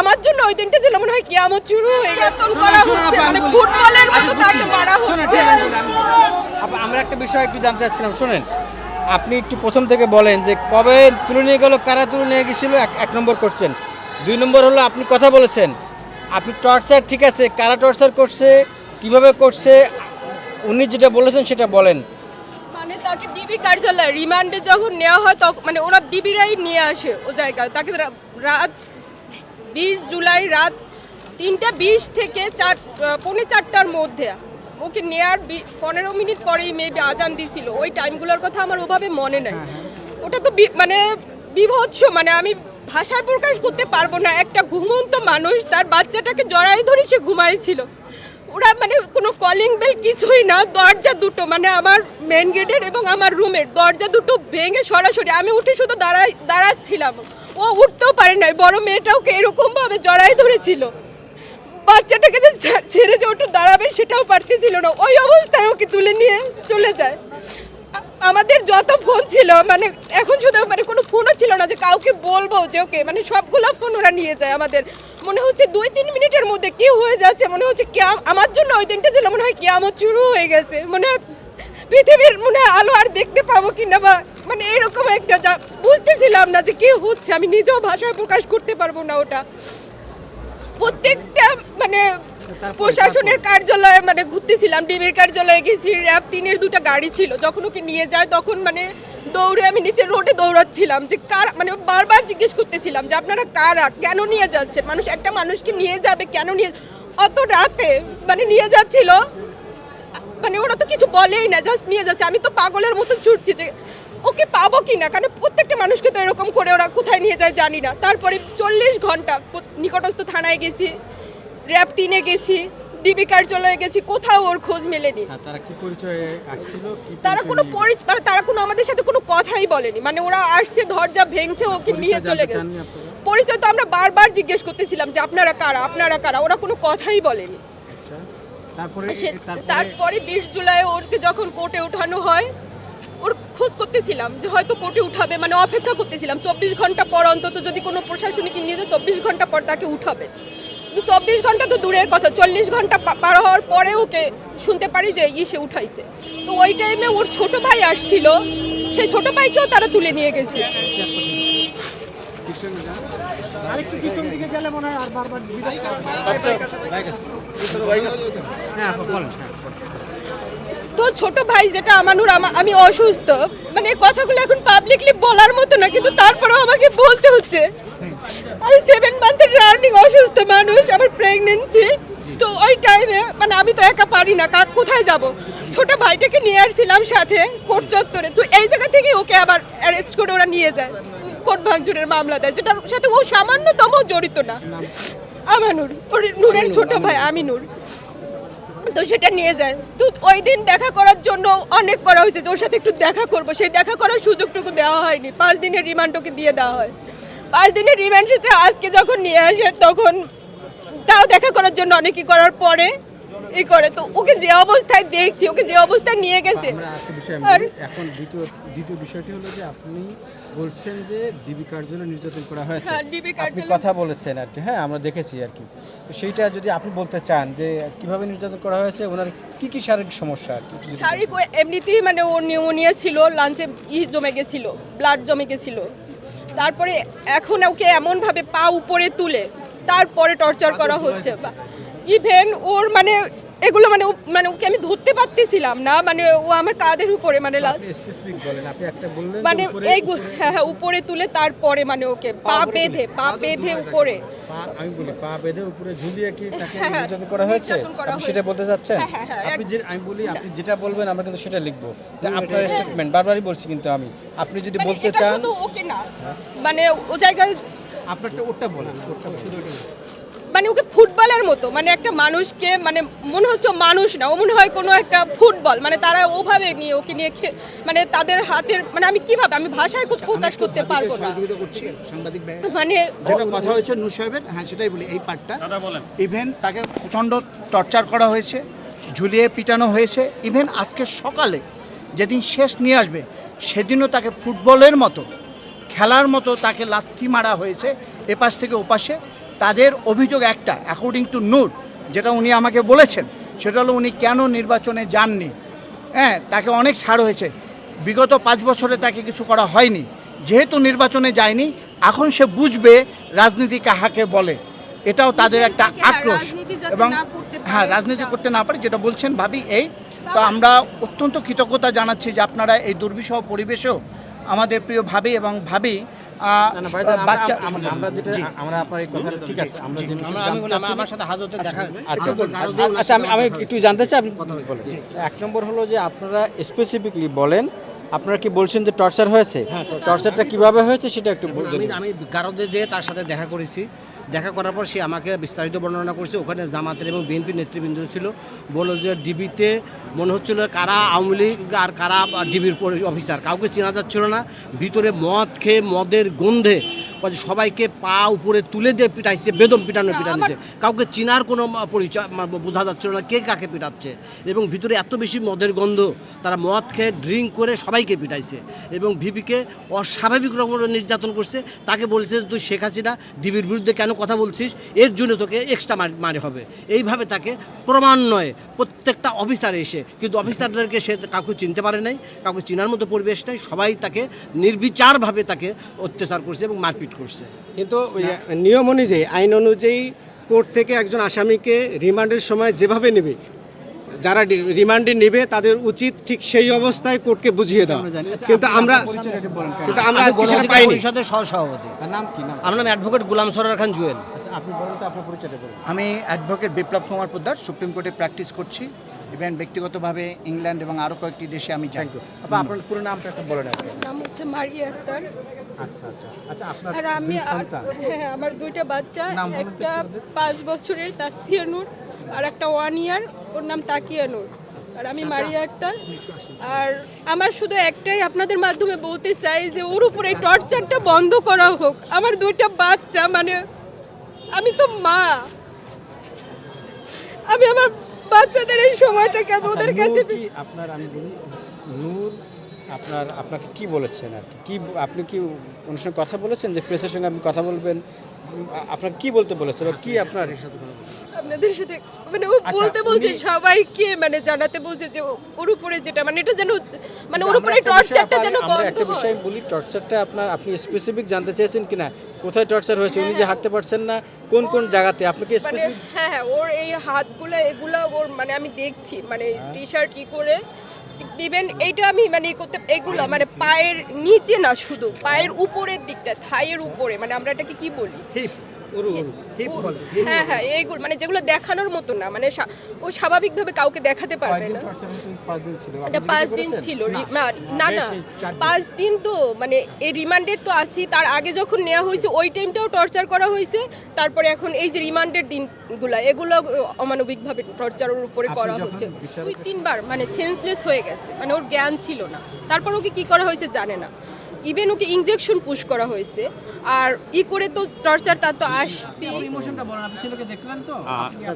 আমার জন্য ওই দিনটা ছিল মনে হয় কিয়ামত শুরু হয়ে করা হচ্ছে মানে ফুটবলের আচ্ছা, মতো তাকে মারা হচ্ছে। আমরা একটা বিষয় একটু জানতে চাচ্ছিলাম। শোনেন আপনি একটু প্রথম থেকে বলেন যে কবে তুলে নিয়ে গেল কারা তুলে নিয়ে গেছিল? এক নম্বর করছেন দুই নম্বর হলো আপনি কথা বলেছেন। আপনি টর্চার ঠিক আছে কারা টর্চার করছে কীভাবে করছে? উনি যেটা বলেছেন সেটা বলেন। মানে তাকে ডিবি কার্যালয় রিমান্ডে যখন নেওয়া হয় তখন মানে ওরা ডিবিরাই নিয়ে আসে ও জায়গায়। তাকে রাত বিশ জুলাই রাত তিনটা বিশ থেকে চার পৌনে চারটার মধ্যে। ওকে নেয়ার পনেরো মিনিট পরেই মেবি আজান দিছিল। ওই টাইমগুলোর কথা আমার ওভাবে মনে নেই। ওটা তো বি- মানে বিভৎস মানে আমি ভাষায় প্রকাশ করতে পারব না। একটা ঘুমন্ত মানুষ তার বাচ্চাটাকে জড়াই ধরে সে ঘুমাইছিল। ওরা মানে কোনো কলিং বেল কিছুই না দরজা দুটো মানে আমার মেন গেটের এবং আমার রুমের দরজা দুটো ভেঙে সরাসরি আমি উঠে শুধু দাঁড়াই দাঁড়াচ্ছিলাম। ও উঠতেও পারে নাই, বড় মেয়েটাওকে এরকম ভাবে জড়াই ধরেছিল। বাচ্চাটাকে যে ছেড়ে যে ওটা দাঁড়াবে সেটাও পারতেছিল না। ওই অবস্থায় ওকে তুলে নিয়ে চলে যায়। আমাদের যত ফোন ছিল মানে এখন শুধু মানে কোনো ফোনও ছিল না যে কাউকে বলব যে ওকে মানে সবগুলো ফোন ওরা নিয়ে যায় আমাদের। মনে হচ্ছে দুই তিন মিনিটের মধ্যে কি হয়ে যাচ্ছে, মনে হচ্ছে কিয়াম আমার জন্য ওই দিনটা ছিল মনে হয় কিয়ামত শুরু হয়ে গেছে। মনে হয় পৃথিবীর মনে হয় আলো আর দেখতে পাবো কিনা বা মানে এরকম একটা যা বুঝতেছিলাম না যে কি হচ্ছে আমি নিজেও ভাষায় প্রকাশ করতে পারব না ওটা। প্রত্যেকটা মানে প্রশাসনের কার্যালয়ে মানে ঘুরতেছিলাম ডিবির কার্যালয়ে গেছি র্যাব তিনের দুটো গাড়ি ছিল যখন ওকে নিয়ে যায় তখন মানে দৌড়ে আমি নিচে রোডে দৌড়াচ্ছিলাম যে কার মানে বারবার জিজ্ঞেস করতেছিলাম যে আপনারা কারা কেন নিয়ে যাচ্ছেন? মানুষ একটা মানুষকে নিয়ে যাবে কেন নিয়ে অত রাতে মানে নিয়ে যাচ্ছিল? মানে ওরা তো কিছু বলেই না জাস্ট নিয়ে যাচ্ছে। আমি তো পাগলের মতো ছুটছি যে ওকে পাবো কি না কারণ প্রত্যেকটা মানুষকে তো এরকম করে ওরা কোথায় নিয়ে যায় জানি না। তারপরে চল্লিশ ঘণ্টা নিকটস্থ থানায় গেছি র্যাব তিনে গেছি ডিবি কার্যালয়ে গেছি কোথাও ওর খোঁজ মেলেনি। হ্যাঁ, তারা কি পরিচয়ে আসছিল? তারা কোনো পরি- মানে তারা কোনো আমাদের সাথে কোনো কথাই বলেনি। মানে ওরা আসছে দরজা ভেঙছে ওকে নিয়ে চলে গেছে। পরিচয় তো আমরা বারবার জিজ্ঞেস করতেছিলাম যে আপনারা কারা? আপনারা কারা? ওরা কোনো কথাই বলেনি। আচ্ছা। তারপরে বিশ জুলাই ওরকে যখন কোর্টে উঠানো হয় ওর খোঁজ করতেছিলাম যে হয়তো কোর্টে উঠাবে মানে অপেক্ষা করতেছিলাম। চব্বিশ ঘণ্টা পর অন্তত যদি কোনো প্রশাসনিক নিয়ে যায় চব্বিশ ঘণ্টা পর তাকে উঠাবে। চব্বিশ ঘণ্টা তো দূরের কথা চল্লিশ ঘণ্টা পার হওয়ার পরে ওকে শুনতে পারি যে ইসে উঠাইছে। তো ওই টাইমে ওর ছোট ভাই আসছিল সেই ছোট ভাইকেও তারা তুলে নিয়ে গেছে। আরেকটু পিছন দিকে গেলে মনে হয় আর বারবার হ্যাঁ আপা, বলেন হ্যাঁ, বলেন। তো ছোট ভাই যেটা আমানুর আমা- অসুস্থ। মানে কথাগুলো এখন পাবলিকলি বলার মতো না কিন্তু তারপরেও আমাকে বলতে হচ্ছে। আমি সেভেন মান্থের রানিং অসুস্থ মানুষ আমার প্রেগনেন্সি তো ওই টাইমে মানে আমি তো একা পারি না কাক কোথায় যাব? ছোট ভাইটাকে নিয়ে আসছিলাম সাথে কোর্ট চত্বরে। তো এই জায়গা থেকে ওকে আবার অ্যারেস্ট করে ওরা নিয়ে যায় কোর্ট ভাঙচুরের মামলা দেয় যেটার সাথে ও সামান্যতম জড়িত না। আমানুর ওর নূরের ছোট ভাই আমিনুর। তো সেটা নিয়ে যায়। তো ওই দিন দেখা করার জন্য অনেক করা হয়েছে যে ওর সাথে একটু দেখা করব। সেই দেখা করার সুযোগটুকু দেওয়া হয়নি। পাঁচ দিনের রিমান্ড ওকে দিয়ে দেওয়া হয়। পাঁচ দিনের রিমান্ড সাথে আজকে যখন নিয়ে আসে, তখন তাও দেখা করার জন্য অনেকই করার পরে ই করে। তো ওকে যে অবস্থায় দেখছি ওকে যে অবস্থায় নিয়ে গেছে। আর এখন দ্বিতীয় দ্বিতীয় বিষয়টি হলো যে আপনি বলছেন যে ডিবি কার্যালয়ে নির্যাতন করা হয়েছে। হ্যাঁ, আপনি কথা বলেছেন আর কি হ্যাঁ আমরা দেখেছি আর কি। তো সেইটা যদি আপনি বলতে চান যে কীভাবে নির্যাতন করা হয়েছে ওনার কি কি শারীরিক সমস্যা আর কি? শারীরিক এমনিতেই মানে ওর নিউমোনিয়া ছিল লাঞ্চে ই জমে গেছিল ব্লাড জমে গেছিল। তারপরে এখন ওকে এমনভাবে পা উপরে তুলে তারপরে টর্চার করা হচ্ছে। ইভেন ওর মানে এগুলো মানে মানে ওকে আমি ধরতে পারতেছিলাম না মানে ও আমার কাঁধের উপরে মানে মানে এই হ্যাঁ হ্যাঁ উপরে তুলে তারপরে মানে ওকে পা বেঁধে পা বেঁধে উপরে। আমি বলি পা বেঁধে উপরে ঝুলিয়ে কি তাকে হ্যাঁ, হ্যাঁ, নির্যাতন করা হয়েছে? আপনি সেটা বলতে চাচ্ছেন? হ্যাঁ, হ্যাঁ, হ্যাঁ, আপনি যে আমি বলি আপনি যেটা বলবেন আমরা কিন্তু সেটা লিখব। তা আপনার স্টেটমেন্ট বারবারই বলছি কিন্তু আমি। আপনি যদি মানে বলতে চান ওকে না মানে ও জায়গায় আপনারটা ওটা বলেন ওটা শুধু। মানে ওকে ফুটবলের মতো মানে একটা মানুষকে মানে মনে হচ্ছে মানুষ না ও মনে হয় কোনো একটা ফুটবল মানে তারা ওভাবে নিয়ে ওকে নিয়ে মানে তাদের হাতের মানে আমি কীভাবে আমি ভাষায় খুব প্রকাশ করতে পারব না। মানে যেটা কথা হয়েছে নূর সাহেবের হ্যাঁ সেটাই বলি এই পার্টটা। ইভেন তাকে প্রচণ্ড টর্চার করা হয়েছে ঝুলিয়ে পিটানো হয়েছে ইভেন আজকে সকালে যেদিন শেষ নিয়ে আসবে সেদিনও তাকে ফুটবলের মতো খেলার মতো তাকে লাথি মারা হয়েছে এপাশ থেকে ওপাশে। তাদের অভিযোগ একটা অ্যাকর্ডিং টু নূর যেটা উনি আমাকে বলেছেন সেটা হলো উনি কেন নির্বাচনে যাননি। হ্যাঁ তাকে অনেক ছাড় হয়েছে। বিগত পাঁচ বছরে তাকে কিছু করা হয়নি। যেহেতু নির্বাচনে যায়নি এখন সে বুঝবে রাজনীতি কাহাকে বলে। এটাও তাদের একটা আক্রোশ। এবং হ্যাঁ রাজনীতি করতে না পারে যেটা বলছেন ভাবি এই। তো আমরা অত্যন্ত কৃতজ্ঞতা জানাচ্ছি যে আপনারা এই দুর্বিষহ পরিবেশেও আমাদের প্রিয় ভাবি এবং ভাবি আমরা- বাচ্চা আমরা আমরা যেটা আমরা আপনার এই কথা ঠিক আছে আমরা আমি আমার- আমার সাথে হাজতে দেখা আচ্ছা আচ্ছা আমি আমি একটু জানতে চাই আপনি এক নম্বর হলো যে আপনারা স্পেসিফিকলি বলেন আপনারা কি বলছেন যে টর্চার হয়েছে? টর্চারটা কীভাবে হয়েছে সেটা একটু আমি গারদে যেয়ে তার সাথে দেখা করেছি। দেখা করার পর সে আমাকে বিস্তারিত বর্ণনা করছে। ওখানে জামাতের এবং বিএনপি নেতৃবৃন্দ ছিল। বলল যে ডিবিতে মনে হচ্ছিল কারা আওয়ামী লীগ আর কারা ডিবির অফিসার। কাউকে চেনা যাচ্ছিল না। ভিতরে মদ খেয়ে মদের গন্ধে বলছে সবাইকে পা উপরে তুলে দিয়ে পিটাইছে বেদম পিটানো পিটানিছে কাউকে চিনার কোনো পরিচয় বোঝা যাচ্ছিল না কে কাকে পিটাচ্ছে। এবং ভিতরে এত বেশি মদের গন্ধ তারা মদ খেয়ে ড্রিঙ্ক করে সবাইকে পিটাইছে। এবং ভিপিকে অস্বাভাবিক রকমের নির্যাতন করছে। তাকে বলছে যে তুই শেখ হাসিনা ডিবির বিরুদ্ধে কেন কথা বলছিস? এর জন্য তোকে এক্সট্রা মারি হবে। এইভাবে তাকে ক্রমান্বয়ে প্রত্যেকটা অফিসার এসে কিন্তু অফিসারদেরকে সে কাউকে চিনতে পারে নাই কাউকে চিনার মতো পরিবেশ নেই সবাই তাকে নির্বিচারভাবে তাকে অত্যাচার করছে এবং মারপিট করছে। কিন্তু নিয়ম অনুযায়ী আইন অনুযায়ী কোর্ট থেকে একজন আসামিকে রিমান্ডের সময় যেভাবে নেবে যারা রিমান্ডে নেবে তাদের উচিত ঠিক সেই অবস্থায় কোর্টকে বুঝিয়ে দেওয়া। কিন্তু আমরা কিন্তু আমরা আজকে সেটা পাইনি। পরিষদের সহসভাপতি। তার নাম কি? নাম? আমার নাম অ্যাডভোকেট গুলাম সরার খান জুয়েল। আচ্ছা আপনি বলুন তো আপনার পরিচয়টা বলুন। আমি অ্যাডভোকেট বিপ্লব কুমার পোদ্দার সুপ্রিম কোর্টে প্র্যাকটিস করছি। ইভেন ব্যক্তিগতভাবে ইংল্যান্ড এবং আরও কয়েকটি দেশে আমি যাই। থ্যাংক ইউ আপনার পুরো নামটা একটু বলেন আপনি নাম হচ্ছে মারিয়া আক্তার। আচ্ছা আচ্ছা। আচ্ছা আর আমি হ্যাঁ আমার দুইটা বাচ্চা একটা পাঁচ বছরের তাসফিয়া নূর আর একটা ওয়ান ইয়ার ওর নাম তাকিয়া নূর। আর আমি মারিয়া আক্তার। আর আমার শুধু একটাই আপনাদের মাধ্যমে বলতে চাই যে ওর উপরে এই টর্চারটা বন্ধ করা হোক। আমার দুইটা বাচ্চা মানে আমি তো মা। আমি আমার বাচ্চাদের এই সময়টাকে ওদের কাছে আপনার আমি বলি নূর আপনার আপনাকে কি বলেছেন আর কি? কি আপনি কি ওনার সঙ্গে কথা বলেছেন যে প্রেসের সঙ্গে আপনি কথা বলবেন? আপনার কি বলতে বলেছে বা কি আপনার? আপনাদের সাথে মানে ও আচ্ছা, বলতে বলছে সবাইকে মানে জানাতে বলছে যে ওর উপরে যেটা মানে এটা যেন মানে ওর উপরে টর্চারটা যেন বন্ধ একটা বিষয় হয়। বলি টর্চারটা আপনার আপনি স্পেসিফিক জানতে চেয়েছেন কিনা? কোথায় টর্চার হয়েছে? উনি যে হাঁটতে পারছেন না কোন কোন জায়গাতে? আপনি কি মানে স্পেসিফিক হ্যাঁ হ্যাঁ ওর এই হাতগুলো এগুলো ওর মানে আমি দেখছি মানে টি শার্ট ই করে ইভেন এইটা আমি মানে করতে এগুলো মানে পায়ের নিচে না শুধু, পায়ের উপরের দিকটা, থাইয়ের উপরে মানে আমরা এটাকে কি বলি? হ্যাঁ হ্যাঁ এইগুলো মানে যেগুলো দেখানোর মতো না মানে ও স্বাভাবিকভাবে কাউকে দেখাতে পারবে না। পাঁচ দিন ছিল। এটা পাঁচ দিন ছিল না না পাঁচ দিন তো মানে এই রিমান্ডেড তো আসি তার আগে যখন নেওয়া হয়েছে ওই টাইমটাও টর্চার করা হয়েছে তারপরে এখন এই যে রিমান্ডেড দিনগুলো এগুলো অমানবিকভাবে টর্চারের উপরে করা হচ্ছে। দুই তিনবার মানে সেন্সলেস হয়ে গেছে মানে ওর জ্ঞান ছিল না। তারপর ওকে কি করা হয়েছে জানে না। ইভেন ওকে ইনজেকশন পুশ করা হয়েছে। আর ই করে তো টর্চার তার তো আসছি।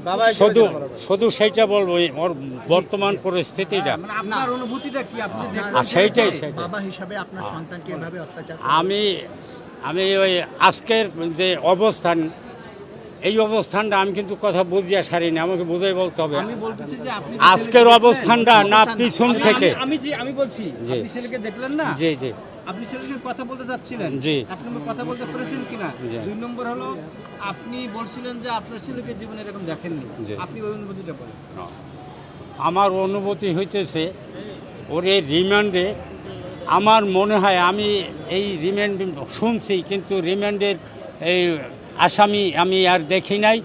বাবা শুধু শুধু সেইটা বলব এই ওর বর্তমান পরিস্থিতিটা। মানে আপনার অনুভূতিটা কি? আপনি আর সেইটাই বাবা হিসাবে আপনার সন্তানকে এভাবে অত্যাচার আমি আমি ওই আজকের যে অবস্থান এই অবস্থানটা আমি কিন্তু কথা বুঝিয়া সারিনি আমাকে বুঝাই বলতে হবে। আমি বলতেছি যে আজকের অবস্থানটা না পিছন থেকে আমি- আমি বলছি ছেলেকে দেখলেন না? জি জি। আপনি ছেলের সঙ্গে কথা বলতে চাচ্ছিলেন জি। এক নম্বর কথা বলতে পেরেছেন কিনা। দুই নম্বর হলো আপনি বলছিলেন যে আপনার ছেলেকে জীবনে এরকম দেখেননি। আপনি ওই অনুভূতিটা বলেন আমার অনুভূতি হইতেছে ওর এই রিমান্ডে আমার মনে হয় আমি এই রিমান্ড শুনছি কিন্তু রিমান্ডের এই আসামি আমি আর দেখি নাই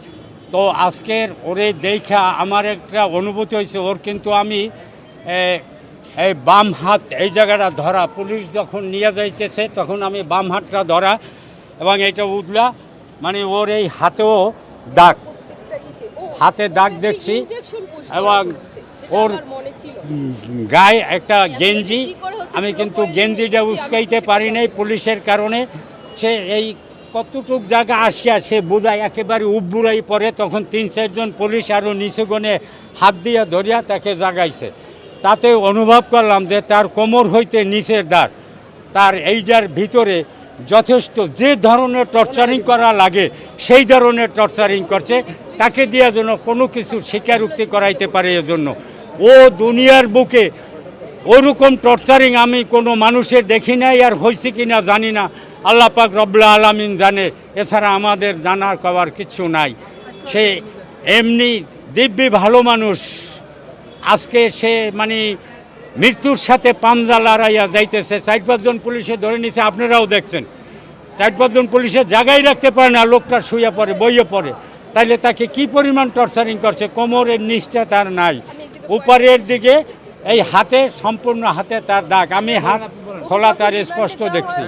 তো আজকের ওরে দেখা আমার একটা অনুভূতি হয়েছে ওর কিন্তু আমি এই বাম হাত এই জায়গাটা ধরা, পুলিশ যখন নিয়ে যাইতেছে তখন আমি বাম হাতটা ধরা এবং এটা উদলা মানে ওর এই হাতেও দাগ। হাতে দাগ দেখছি এবং ওর। গায়ে একটা গেঞ্জি। আমি কিন্তু গেঞ্জিটা উস্কাইতে পারি নাই পুলিশের কারণে। সে এই কতটুক জায়গা আসিয়া সে বোঝায়, একেবারে উব্বুরাই পড়ে। তখন তিন চারজন পুলিশ আরও নিচুগণে হাত দিয়া ধরিয়া তাকে জাগাইছে। তাতে অনুভব করলাম যে তার কোমর হইতে নিচের দ্বার তার এইটার ভিতরে যথেষ্ট যে ধরনের টর্চারিং করা লাগে, সেই ধরনের টর্চারিং করছে। তাকে দেওয়ার জন্য কোনো কিছু স্বীকারোক্তি করাইতে পারে এজন্য। ও দুনিয়ার বুকে ওরকম টর্চারিং আমি কোনো মানুষের দেখি নাই আর হয়েছে কি না জানি না। আল্লাহ পাক রব্লা আলামিন জানে, এছাড়া আমাদের জানার কবার কিছু নাই। সে এমনি দিব্যি ভালো মানুষ। আজকে সে মানে মৃত্যুর সাথে পাঞ্জা লড়াইয়া যাইতেছে। চার পাঁচজন পুলিশে ধরে নিছে, আপনারাও দেখছেন। চার পাঁচজন পুলিশে জায়গায় রাখতে পারে না, লোকটা শুয়ে পড়ে, বইয়ে পড়ে। তাইলে তাকে কি পরিমাণ টর্চারিং করছে? কোমরের নিচটা তার নাই। উপরের দিকে এই হাতে, সম্পূর্ণ হাতে তার দাগ। আমি হাত খোলা তার স্পষ্ট দেখছি।